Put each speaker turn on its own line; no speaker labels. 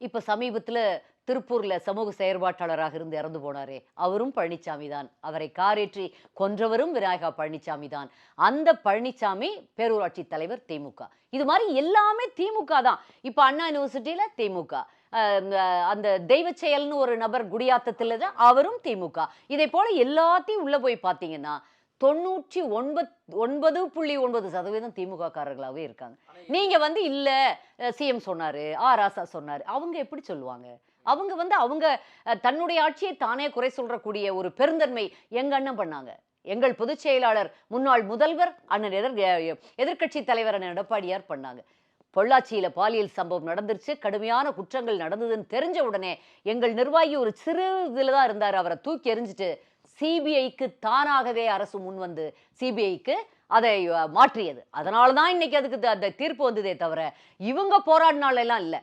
இப்ப சமீபத்துல திருப்பூர்ல சமூக செயற்பாட்டாளராக இருந்து இறந்து போனாரே. அவரும் பழனிசாமி தான். அவரை காரேற்றி கொன்றவரும் விநாயகா பழனிசாமி தான். அந்த பழனிசாமி பேரூராட்சி தலைவர் திமுக இது மாதிரி எல்லாமே திமுக தான். இப்ப அண்ணா யூனிவர்சிட்டியில் திமுக அந்த தெய்வ செயல்னு ஒரு நபர் குடியாத்தத்துல தான் அவரும் திமுக இதே போல எல்லாத்தையும் உள்ள போய் பார்த்தீங்கன்னா தொண்ணூற்றி ஒன்பத் ஒன்பது புள்ளி ஒன்பது சதவீதம் திமுக காரர்களாகவே இருக்காங்க. நீங்க வந்து இல்ல சிஎம் சொன்னாரு ஆ ராசா சொன்னாரு அவங்க எப்படி சொல்லுவாங்க? அவங்க வந்து அவங்க தன்னுடைய ஆட்சியை தானே குறை சொல்றக்கூடிய ஒரு பெருந்தன்மை எங்க அண்ணன் பண்ணாங்க. எங்கள் பொதுச் செயலாளர் முன்னாள் முதல்வர் அண்ணன் எதிர் எதிர்க்கட்சி தலைவர் அண்ணன் எடப்பாடியார் பண்ணாங்க. பொள்ளாச்சியில் பாலியல் சம்பவம் நடந்துருச்சு கடுமையான குற்றங்கள் நடந்ததுன்னு தெரிஞ்ச உடனே எங்கள் நிர்வாகி ஒரு சிறு இதில் தான் இருந்தார் அவரை தூக்கி எறிஞ்சிட்டு சிபிஐக்கு தானாகவே அரசு முன் வந்து சிபிஐக்கு அதை மாற்றியது. அதனால தான் இன்னைக்கு அதுக்கு த- அந்த தீர்ப்பு வந்ததே தவிர இவங்க போராடினாலெல்லாம் இல்லை.